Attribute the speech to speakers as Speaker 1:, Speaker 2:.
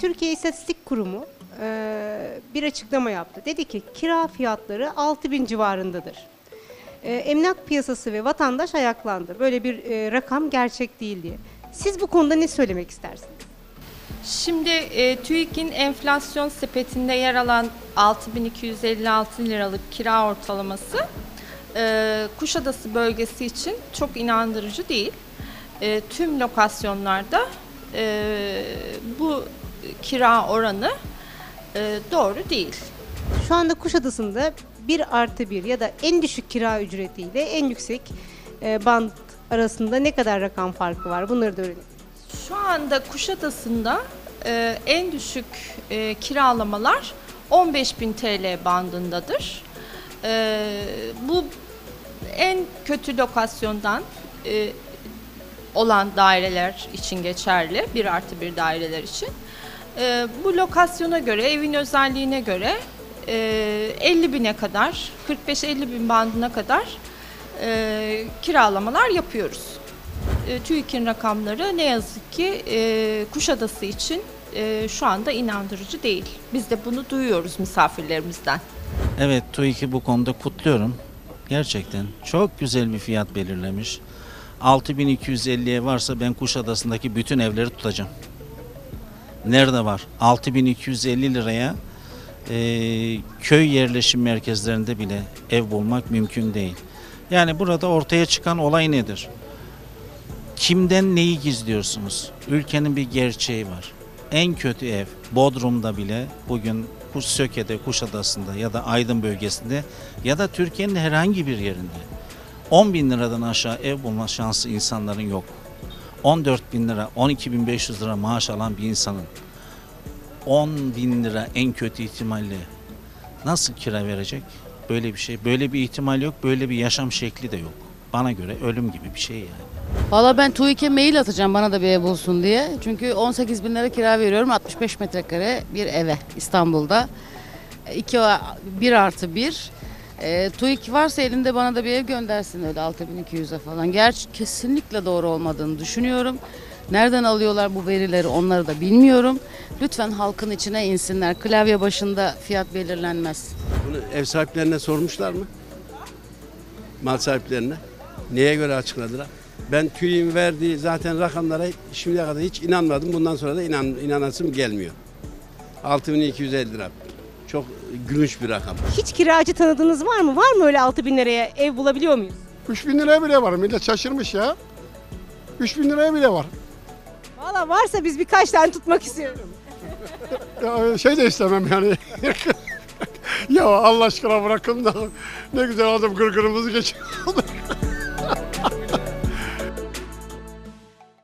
Speaker 1: Türkiye İstatistik Kurumu e, bir açıklama yaptı. Dedi ki kira fiyatları 6000 civarındadır. E, emlak piyasası ve vatandaş ayaklandı. Böyle bir e, rakam gerçek değil diye. Siz bu konuda ne söylemek istersiniz?
Speaker 2: Şimdi e, TÜİK'in enflasyon sepetinde yer alan 6256 liralık kira ortalaması Kuşadası bölgesi için çok inandırıcı değil. Tüm lokasyonlarda bu kira oranı e, doğru değil.
Speaker 1: Şu anda Kuşadası'nda 1 artı 1 ya da en düşük kira ücretiyle en yüksek e, band arasında ne kadar rakam farkı var? Bunları da öğrenelim.
Speaker 2: Şu anda Kuşadası'nda e, en düşük e, kiralamalar 15.000 TL bandındadır. E, bu en kötü lokasyondan e, olan daireler için geçerli, 1 artı 1 daireler için. E, bu lokasyona göre, evin özelliğine göre e, 50 bine kadar, 45-50 bin bandına kadar e, kiralamalar yapıyoruz. E, TÜİK'in rakamları ne yazık ki e, Kuşadası için e, şu anda inandırıcı değil. Biz de bunu duyuyoruz misafirlerimizden.
Speaker 3: Evet TÜİK'i bu konuda kutluyorum. Gerçekten çok güzel bir fiyat belirlemiş. 6250'ye varsa ben Kuşadası'ndaki bütün evleri tutacağım. Nerede var? 6250 liraya e, köy yerleşim merkezlerinde bile ev bulmak mümkün değil. Yani burada ortaya çıkan olay nedir? Kimden neyi gizliyorsunuz? Ülkenin bir gerçeği var. En kötü ev Bodrum'da bile bugün Söke'de, Kuşadası'nda ya da Aydın bölgesinde ya da Türkiye'nin herhangi bir yerinde 10 bin liradan aşağı ev bulma şansı insanların yok. 14 bin lira, 12 bin 500 lira maaş alan bir insanın 10 bin lira en kötü ihtimalle nasıl kira verecek? Böyle bir şey, böyle bir ihtimal yok, böyle bir yaşam şekli de yok. Bana göre ölüm gibi bir şey yani.
Speaker 4: Valla ben TÜİK'e mail atacağım bana da bir ev bulsun diye. Çünkü 18 bin lira kira veriyorum 65 metrekare bir eve İstanbul'da. 2 1 artı 1. E, TÜİK varsa elinde bana da bir ev göndersin öyle 6200'e falan. Gerçi kesinlikle doğru olmadığını düşünüyorum. Nereden alıyorlar bu verileri onları da bilmiyorum. Lütfen halkın içine insinler. Klavye başında fiyat belirlenmez.
Speaker 5: Bunu ev sahiplerine sormuşlar mı? Mal sahiplerine. Neye göre açıkladılar? Ben TÜİ'nin verdiği zaten rakamlara şimdiye kadar hiç inanmadım. Bundan sonra da inan, inanasım gelmiyor. 6250 lira. Çok gülünç bir rakam.
Speaker 1: Hiç kiracı tanıdığınız var mı? Var mı öyle 6000 liraya ev bulabiliyor muyuz?
Speaker 6: 3000 liraya bile var. Millet şaşırmış ya. 3000 liraya bile var.
Speaker 1: Valla varsa biz birkaç tane tutmak istiyoruz.
Speaker 6: Ya şey de istemem yani. ya Allah aşkına bırakın da ne güzel adam gırgırımızı geçiyor.